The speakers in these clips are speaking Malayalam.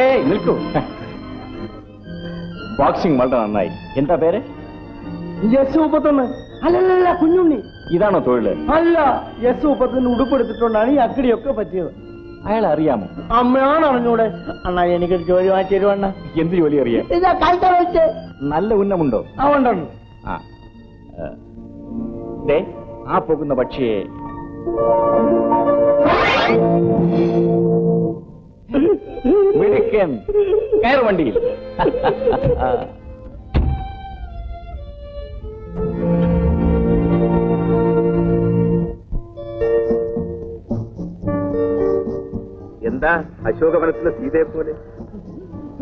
ഏയ് നിൽക്കൂ. ബോക്സിംഗ് വളരെ നന്നായി. എന്താ പേര്? യെസ് മുപ്പത്തൊന്ന് അല്ലല്ല കുഞ്ഞുണ്ണി. ഇതാണോ തൊഴിൽ അല്ല യെസ് മുപ്പത്തൊന്ന് ഉടുപ്പെടുത്തിട്ടുണ്ടാണ് ഈ അക്കടിയൊക്കെ പറ്റിയത്. അയാൾ അറിയാമോ അമ്മയാണ് അറിഞ്ഞൂടെ. അണ്ണാ എനിക്കൊരു ജോലി മാറ്റി തരുവണ്ണ എന്ത് ജോലി അറിയാം? ഇതാ വെച്ച്. നല്ല ഉന്നമുണ്ടോ? ആ ഉണ്ടോ. ആ. ഏ, ദേ ആ പോകുന്ന പക്ഷിയെ മിടുക്കൻ കയറ് വണ്ടിയിൽ. എന്താ അശോകവനത്തിലെ സീതയെ പോലെ?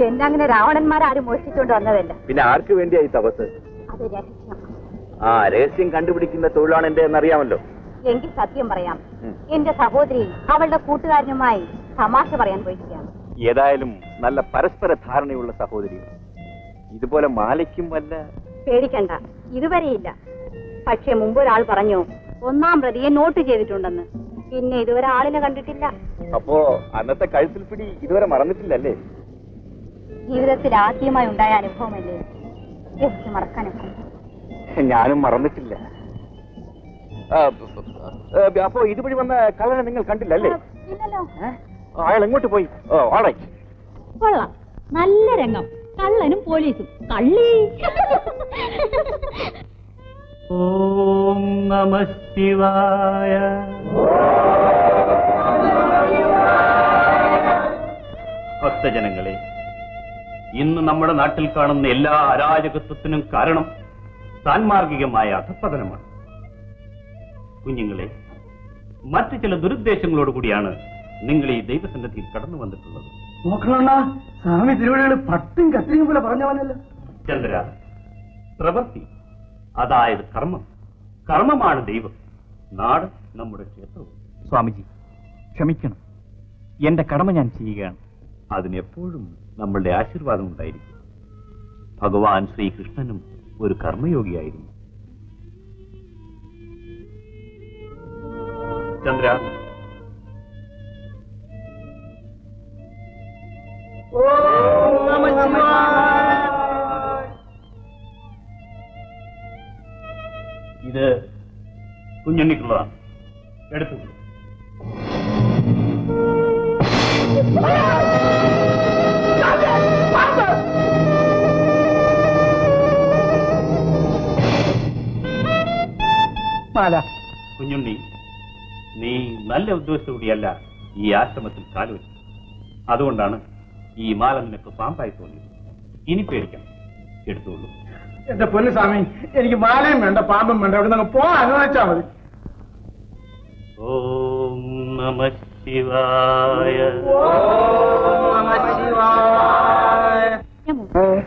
എന്നെ അങ്ങനെ രാവണന്മാരാരും മോഷ്ടിച്ചുകൊണ്ട് വന്നതല്ല. പിന്നെ ആർക്ക് വേണ്ടിയായി തപസ്? അത് രഹസ്യം. ആ രഹസ്യം കണ്ടുപിടിക്കുന്ന തൊഴിലാണ് എന്റെ എന്നറിയാമല്ലോ. എങ്കിൽ സത്യം പറയാം. എന്റെ സഹോദരി അവളുടെ കൂട്ടുകാരനുമായി തമാശ പറയാൻ പോയിരിക്കുകയാണ്. ഏതായാലും നല്ല പരസ്പര ധാരണയുള്ള സഹോദരി ഇതുപോലെ മാലയ്ക്കും വല്ല പേടിക്കണ്ട. ഇതുവരെയില്ല. പക്ഷെ മുമ്പ് ഒരാൾ പറഞ്ഞു ഒന്നാം പ്രതിയെ നോട്ട് ചെയ്തിട്ടുണ്ടെന്ന്. പിന്നെ ഇതുവരെ ആളിനെ കണ്ടിട്ടില്ല. അപ്പോ അന്നത്തെ കഴുത്തിൽ പിടി ഇതുവരെ മറന്നിട്ടില്ലല്ലേ? ജീവിതത്തിൽ ആദ്യമായി ഉണ്ടായ അനുഭവമല്ലേ? എനിക്ക് മറക്കാനൊക്കെ ഞാനും മറന്നിട്ടില്ല. അപ്പോ ഇതുവഴി വന്ന കള്ളനെ നിങ്ങൾ കണ്ടില്ലല്ലേ? അയാൾ എങ്ങോട്ട് പോയി? കൊള്ളാം. നല്ല രംഗം. കള്ളനും പോലീസും. കള്ളി. ഓം നമ ശിവായ. ഭക്തജനങ്ങളെ ഇന്ന് നമ്മുടെ നാട്ടിൽ കാണുന്ന എല്ലാ അരാജകത്വത്തിനും കാരണം സാൻമാർഗികമായ അധപ്പതനമാണ് കുഞ്ഞുങ്ങളെ മറ്റു ചില ദുരുദ്ദേശങ്ങളോട് കൂടിയാണ് നിങ്ങൾ ഈ ദൈവസന്നിധിയിൽ കടന്നു വന്നിട്ടുള്ളത്. നോക്കണണ്ണ സ്വാമി തിരുവഴികൾ പട്ടും കത്തിരിയും പോലെ പറഞ്ഞവനല്ലോ? ചന്ദ്ര പ്രവൃത്തി അതായത് കർമ്മം. കർമ്മമാണ് ദൈവം. നാട് നമ്മുടെ ക്ഷേത്രവും. സ്വാമിജി ക്ഷമിക്കണം. എന്റെ കടമ ഞാൻ ചെയ്യുകയാണ്. അതിനെപ്പോഴും നമ്മളുടെ ആശീർവാദം ഉണ്ടായിരിക്കും. ഭഗവാൻ ശ്രീകൃഷ്ണനും ഒരു കർമ്മയോഗിയായിരുന്നു. ചന്ദ്ര ഇത് കുഞ്ഞുണ്ണിക്കുള്ളതാണ്. എടുത്തു മാല. കുഞ്ഞുണ്ണി നീ നല്ല ഉദ്ദേശത്തോടെയല്ല ഈ ആശ്രമത്തിൽ കാലുവച്ചു അതുകൊണ്ടാണ് ഈ മാല നിനക്ക് പാമ്പായി തോന്നിയത്. ഇനി പേടിക്കണം. എടുത്തോളൂ. എന്റെ പൊന്നു സ്വാമി എനിക്ക് മാലയും വേണ്ട പാമ്പും വേണ്ട. അവിടെ നിന്ന് പോവാൻ അനുവദിച്ചാ മതി. ഓം നമ ശിവായ.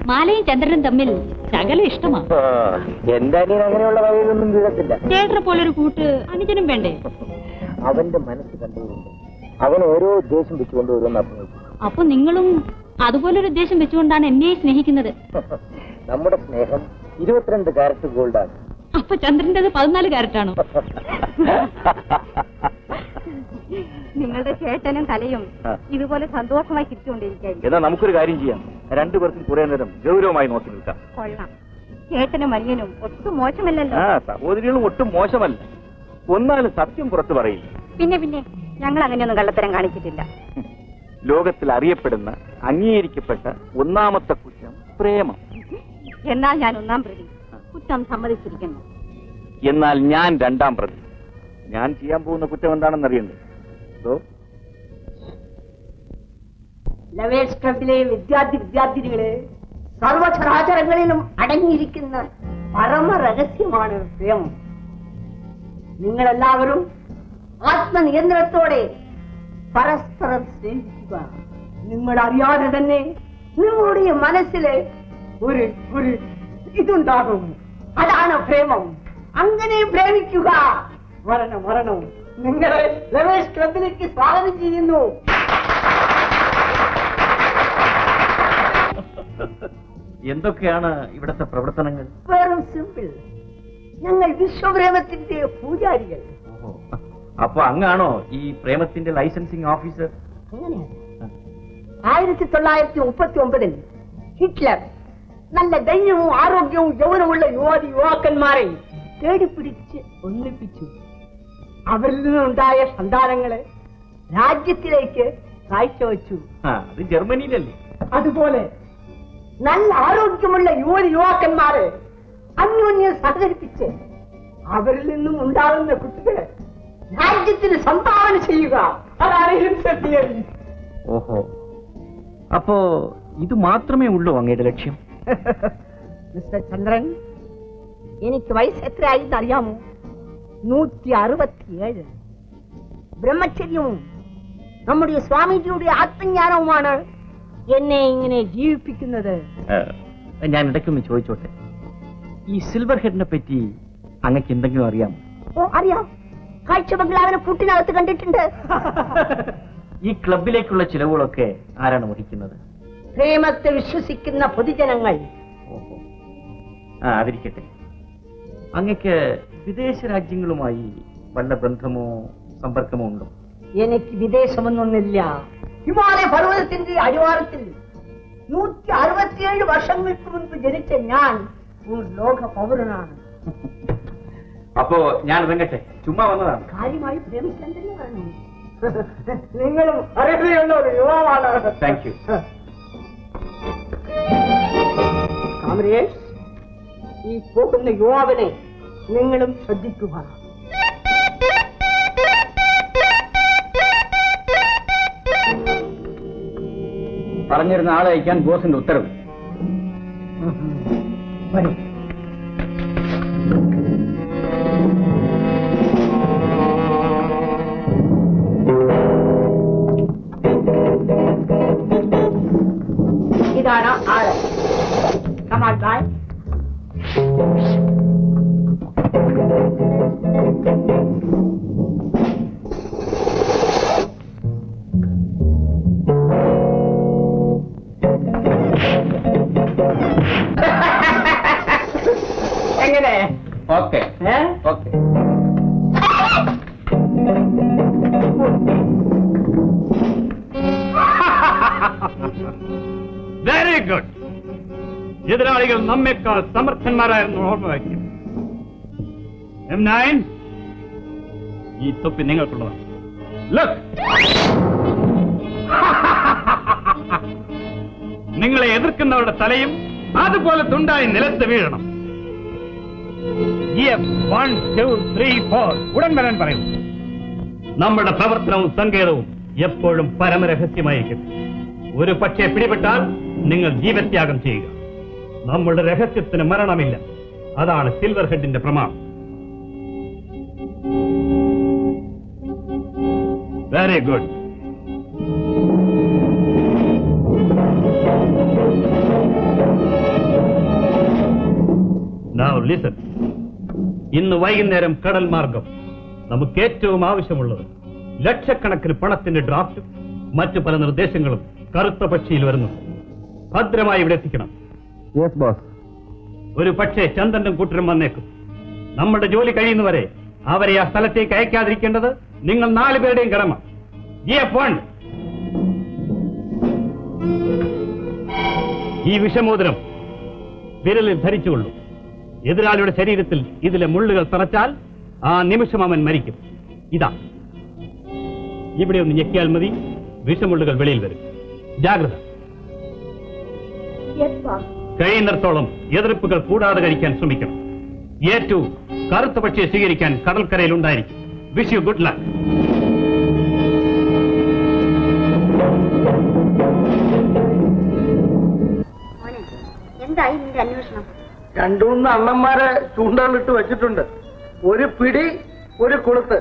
മാലയും ചന്ദ്രനും തമ്മിൽ ശകല ഇഷ്ടമാണ് എന്റെ അനിയൻ അങ്ങനെയുള്ള വകയിലൊന്നും വീഴത്തില്ല. ചേട്ടനെ പോലൊരു കൂട്ട് അനുജനും വേണ്ടേ? അവന്റെ മനസ്സ് കണ്ടുകൊണ്ട് അവൻ ഓരോ ഉദ്ദേശം വെച്ചുകൊണ്ട് ഓരോന്ന് അഭിനയിക്കും അപ്പൊ നിങ്ങളും അതുപോലൊരു ഉദ്ദേശം വെച്ചുകൊണ്ടാണ് എന്നെ സ്നേഹിക്കുന്നത്. നമ്മുടെ സ്നേഹം ഇരുപത്തിരണ്ട് കാരറ്റ് ഗോൾഡാണ്. അപ്പൊ ചന്ദ്രന്റെ പതിനാല് കാരറ്റാണോ? നിങ്ങളുടെ ചേട്ടനും കലയും ഇതുപോലെ സന്തോഷമായി ചിരിച്ചുകൊണ്ടിരിക്കുകയായിരിക്കും. എന്നാ നമുക്കൊരു കാര്യം ചെയ്യാം. രണ്ടുപേർക്കും കുറെ നേരം ഗൗരവമായി നോക്കി നിൽക്കാം. കൊള്ളാം. ചേട്ടനും അനിയനും ഒട്ടും മോശമല്ലല്ലോ. ആ സഹോദരികളും ഒട്ടും മോശമല്ല. ഒന്നാലും സത്യം പുറത്തു പറയില്ല. പിന്നെ പിന്നെ ഞങ്ങൾ അങ്ങനെയൊന്നും കള്ളത്തരം കാണിച്ചിട്ടില്ല. ലോകത്തിൽ അറിയപ്പെടുന്ന അംഗീകരിക്കപ്പെട്ട ഒന്നാമത്തെ കുറ്റം പ്രേമം. എന്നാൽ ഞാൻ ഒന്നാം പ്രതി. കുറ്റം സമ്മതിച്ചിരിക്കുന്നു. എന്നാൽ ഞാൻ രണ്ടാം പ്രതി. ഞാൻ ചെയ്യാൻ പോകുന്ന കുറ്റം എന്താണെന്ന് അറിയണ്ടേ? അതോ ലവേഴ്സ് ക്ലബിലെ വിദ്യാർത്ഥി വിദ്യാർത്ഥിനികളെ സർവചരാചരങ്ങളിലും അടങ്ങിയിരിക്കുന്ന പരമ രഹസ്യമാണ് പ്രേമം. നിങ്ങളെല്ലാവരും ആത്മനിയന്ത്രണത്തോടെ പരസ്പരം സ്നേഹിക്കുക. നിങ്ങൾ അറിയാതെ തന്നെ നിങ്ങളുടെ മനസ്സിലെ ഒരു ഒരു ഇതുണ്ടാകും. അതാണ് പ്രേമം. അങ്ങനെ പ്രേമിക്കുക. മരണം മരണം. നിങ്ങളെ രമേശ് ക്ലബിലേക്ക് സ്വാഗതം ചെയ്യുന്നു. എന്തൊക്കെയാണ് ഇവിടത്തെ പ്രവർത്തനങ്ങൾ? വെറും സിമ്പിൾ ഞങ്ങൾ വിശ്വപ്രേമത്തിന്റെ പൂജാരികൾ. അപ്പൊ അങ്ങാണോ ഈ പ്രേമത്തിന്റെ ലൈസൻസിങ് ഓഫീസർ ആയിരത്തി തൊള്ളായിരത്തി മുപ്പത്തി ഒമ്പതിൽ ഹിറ്റ്ലർ നല്ല ധൈര്യവും ആരോഗ്യവും യൗവനമുള്ള യുവതി യുവാക്കന്മാരെ തേടിപ്പിടിച്ച് ഒന്നിപ്പിച്ചു. അവരിൽ നിന്നുണ്ടായ സന്താനങ്ങളെ രാജ്യത്തിലേക്ക് കാഴ്ചവെച്ചു അത് ജർമ്മനിയിലല്ലേ? അതുപോലെ നല്ല ആരോഗ്യമുള്ള യുവതി യുവാക്കന്മാരെ അന്യോന്യം സഹകരിപ്പിച്ച് അവരിൽ നിന്നും ഉണ്ടാകുന്ന കുട്ടികളെ രാജ്യത്തിന് സംഭാവന ചെയ്യുക. ഹിംസ ഓഹോ. അപ്പോ ഇത് മാത്രമേ ഉള്ളൂ അങ്ങയുടെ ലക്ഷ്യം? മിസ്റ്റർ ചന്ദ്രൻ എനിക്ക് വയസ്സ് എത്രയായി അറിയാമോ? നൂറ്റി അറുപത്തിയേഴ് ബ്രഹ്മചര്യവും നമ്മുടെ സ്വാമിജിയുടെ ആത്മജ്ഞാനവുമാണ് എന്നെ ഇങ്ങനെ ജീവിപ്പിക്കുന്നത്. ഞാൻ ഇടയ്ക്കൊന്ന് ചോദിച്ചോട്ടെ. ഈ സിൽവർ ഹെഡിനെ പറ്റി അങ്ങക്ക് എന്തെങ്കിലും അറിയാമോ? ഓ അറിയാം. കാഴ്ച ബംഗ്ലാവിനെ കൂട്ടിനകത്ത് കണ്ടിട്ടുണ്ട്. ഈ ക്ലബിലേക്കുള്ള ചിലവുകളൊക്കെ ആരാണ് വഹിക്കുന്നത്? പ്രേമത്തെ വിശ്വസിക്കുന്ന പൊതുജനങ്ങൾ. ആ അതിരിക്കട്ടെ അങ്ങക്ക് വിദേശ രാജ്യങ്ങളുമായി വല്ല ബന്ധമോ സമ്പർക്കമോ ഉണ്ടോ? എനിക്ക് വിദേശമൊന്നൊന്നില്ല ഹിമാലയ പർവതത്തിന്റെ അടിവാരത്തിൽ നൂറ്റി അറുപത്തിയേഴ് വർഷങ്ങൾക്ക് മുൻപ് ജനിച്ച ഞാൻ ഒരു ലോക പൗരനാണ്. അപ്പോ ഞാൻ ഇറങ്ങട്ടെ ചുമ്മാ വന്നതാണ്. കാര്യമായി പ്രേമിക്കാൻ തന്നെ പറഞ്ഞു. നിങ്ങളും അറിയുകയുള്ള ഒരു യുവാവാണ്. താങ്ക് യു കാമരേഷ് ഈ പോകുന്ന യുവാവിനെ നിങ്ങളും ശ്രദ്ധിക്കുക പറഞ്ഞിരുന്ന ആളെ അയക്കാൻ ബോസിന്റെ ഉത്തരവ്. വരൂ. ഓക്കെ. വെരി ഗുഡ് എതിരാളികൾ നമ്മേക്കാൾ സമർത്ഥന്മാരായിരുന്നു ഓർമ്മ വയ്ക്കും. എം നയൻ ഈ തൊപ്പി നിങ്ങൾക്കുള്ളതാണ്. Look. നിങ്ങളെ എതിർക്കുന്നവരുടെ തലയും അതുപോലെ തുണ്ടായി നിലത്ത് വീഴണം. നമ്മുടെ പ്രവർത്തനവും സങ്കേതവും എപ്പോഴും പരമരഹസ്യമായിരിക്കും. ഒരു പക്ഷേ പിടിപെട്ടാൽ നിങ്ങൾ ജീവത്യാഗം ചെയ്യുക. നമ്മുടെ രഹസ്യത്തിന് മരണമില്ല. അതാണ് സിൽവർ ഹെഡിന്റെ പ്രമാണം. Very good Now listen. ഇന്ന് വൈകുന്നേരം കടൽ മാർഗം. നമുക്ക് ഏറ്റവും ആവശ്യമുള്ളത് ലക്ഷക്കണക്കിന് പണത്തിന്റെ ഡ്രാഫ്റ്റ് മറ്റു പല നിർദ്ദേശങ്ങളും കറുത്ത പക്ഷിയിൽ വരുന്നു. ഭദ്രമായി ഇവിടെ എത്തിക്കണം. യെസ് ബോസ് ഒരു പക്ഷേ ചന്ദനും കൂട്ടരും വന്നേക്കും. നമ്മുടെ ജോലി കഴിയുന്നവരെ അവരെ ആ സ്ഥലത്തേക്ക് അയക്കാതിരിക്കേണ്ടത് നിങ്ങൾ നാലു പേരുടെയും കടമ ഈ വിഷമോദരം വിരലിൽ ധരിച്ചുകൊള്ളൂ. എതിരാളിയുടെ ശരീരത്തിൽ ഇതിലെ മുള്ളുകൾ തറച്ചാൽ ആ നിമിഷം അവൻ മരിക്കും. ഇതാ. ഇവിടെ ഒന്ന് ഞെക്കിയാൽ മതി. വിഷമുള്ളുകൾ വെളിയിൽ വരും. ജാഗ്രത. കഴിയുന്നിടത്തോളം എതിർപ്പുകൾ കൂടാതെ കഴിക്കാൻ ശ്രമിക്കണം. ഏറ്റവും കറുത്ത പക്ഷിയെ സ്വീകരിക്കാൻ കടൽക്കരയിൽ ഉണ്ടായിരിക്കും. വിഷ് യു ഗുഡ് ലക്ക് എന്തായി നിന്റെ അന്വേഷണം? രണ്ടു മൂന്ന് അണ്ണന്മാരെ ചൂണ്ടകളിട്ട് വെച്ചിട്ടുണ്ട്. ഒരു പിടി ഒരു കുളുത്ത്.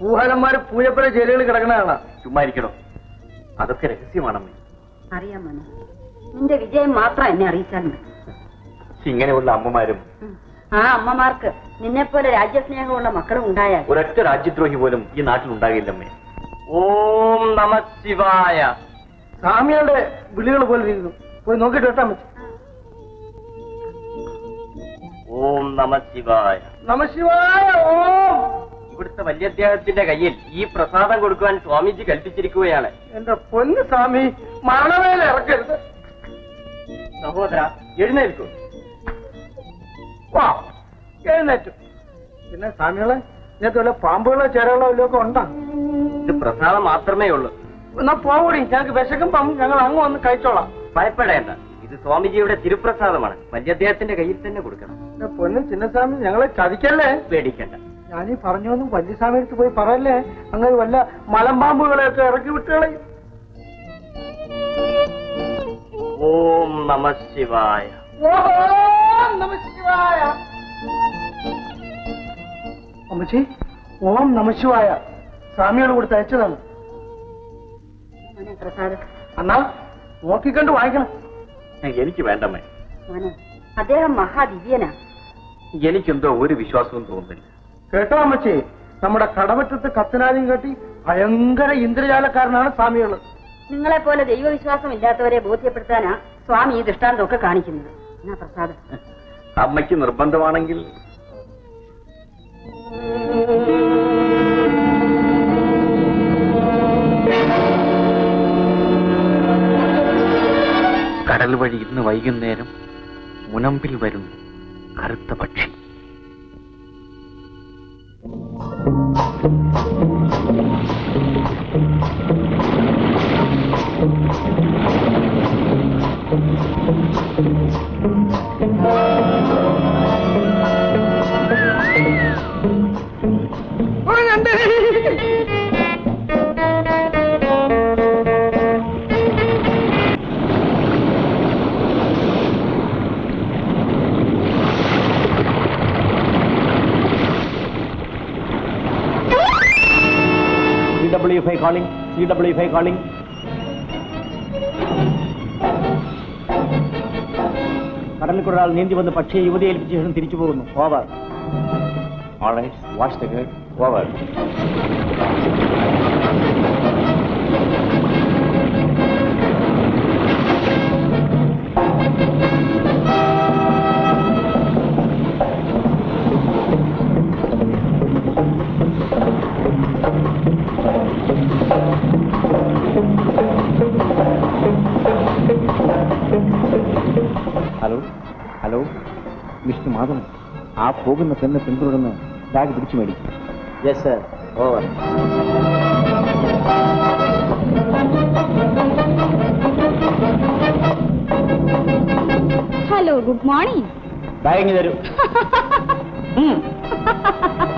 പൂഹാലന്മാര് പൂജപ്പുര ജയിലുകളിൽ കിടക്കണതാണ് ചുമ്മാ ഇരിക്കണോ? അതൊക്കെ രഹസ്യമാണമ്മേ. അറിയാം മോനെ. നിന്റെ വിജയം മാത്രം എന്നെ അറിയിച്ചാൽ മതി ഇങ്ങനെയുള്ള അമ്മമാരും. ആ അമ്മമാർക്ക് നിന്നെ പോലെ രാജ്യസ്നേഹമുള്ള മക്കളും ഉണ്ടായാൽ. ഒരൊറ്റ രാജ്യദ്രോഹി പോലും ഈ നാട്ടിൽ ഉണ്ടാകില്ലമ്മേ. ഓം നമ ശിവായ. സ്വാമികളുടെ വിളികൾ പോലെ ഇരുന്നു പോയി നോക്കിട്ട് വെട്ടാ ഓം നമ ശിവായ. നമ ശിവായ ഓം. ഇവിടുത്തെ വല്യദ്ദേഹത്തിന്റെ കയ്യിൽ ഈ പ്രസാദം കൊടുക്കുവാൻ സ്വാമിജി കൽപ്പിച്ചിരിക്കുകയാണ്. എന്റെ പൊന്ന് സ്വാമി മരണവേല ഇറക്കരുത്. സഹോദര എഴുന്നേൽക്കൂ. വാ എഴുന്നേറ്റു. പിന്നെ സ്വാമികളെ ഇതിനകത്ത് വല്ല പാമ്പുകളോ ചേരകളോ വല്ലതും ഒക്കെ ഉണ്ടോ? ഇത് പ്രസാദം മാത്രമേ ഉള്ളൂ. എന്നാ പോകൂടി ഞങ്ങൾക്ക് വിശക്കുമ്പം ഞങ്ങൾ അങ്ങ് വന്ന് കഴിച്ചോളാം. ഭയപ്പെടേണ്ട. ഇത് സ്വാമിജിയുടെ തിരുപ്രസാദമാണ്. വല്യദ്ദേഹത്തിന്റെ കയ്യിൽ തന്നെ കൊടുക്കണം. പൊന്നും ചിന്നസ്വാമി ഞങ്ങളെ ചതിക്കല്ലേ? പേടിക്കണ്ട. ഞാനീ പറഞ്ഞൊന്നും വലിയ വല്യസ്വാമി അടുത്ത് പോയി പറയല്ലേ? അങ്ങനെ വല്ല മലമ്പാമ്പുകളെയൊക്കെ ഇറക്കി വിട്ടുകളെ ഓം നമ ശിവായ. ഓം നമ ശിവായ. അമ്മച്ചി ഓം നമശിവായ സ്വാമിയോട് കൊടുത്ത് അയച്ചതാണ്. പ്രസാദ്. അന്നാ നോക്കിക്കണ്ട് വാങ്ങിക്കണം എനിക്ക് വേണ്ടമ്മേ. അദ്ദേഹം മഹാദിവ്യനാ. എനിക്കെന്തോ ഒരു വിശ്വാസവും തോന്നുന്നില്ല. കേട്ടോ അമ്മച്ചി നമ്മുടെ കടമറ്റത്ത് കത്തനാദ്യം കെട്ടി ഭയങ്കര ഇന്ദ്രജാലക്കാരനാണ് സ്വാമികൾ നിങ്ങളെ പോലെ ദൈവവിശ്വാസം ഇല്ലാത്തവരെ ബോധ്യപ്പെടുത്താനാ സ്വാമി ഈ ദൃഷ്ടാന്തമൊക്കെ കാണിക്കുന്നത്. എന്നാ പ്രസാദം. അമ്മയ്ക്ക് നിർബന്ധമാണെങ്കിൽ കടൽ വഴി ഇന്ന് വൈകുന്നേരം മുനമ്പിൽ വരും കറുത്ത പക്ഷി. 5 calling, CW5 calling. കടലിക്കുടലാൽ നീന്തി വന്ന് പക്ഷിയെ യുവതി ഏൽപ്പിച്ച ശേഷം തിരിച്ചു പോകുന്നു over All right, watch the girl. Over. പോകുന്ന പെണ്ണ് പിന്തുടർന്ന് ബാഗ് പിടിച്ചു മേടിക്കും. Yes sir over hello good morning bag തരൂ.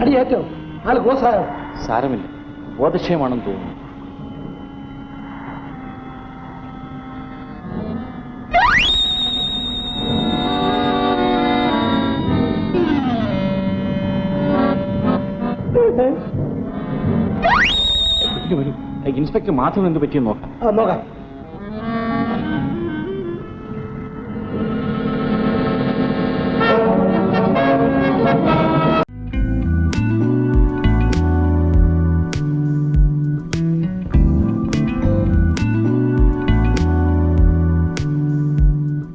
അടിയേറ്റോ. ആൾ ഗോസായോ? സാരമില്ല. ബോധക്ഷയമാണെന്ന് തോന്നുന്നു. ഇൻസ്പെക്ടർ മാധവൻ എന്ത് പറ്റിയെന്ന് നോക്കാം. നോക്കാം.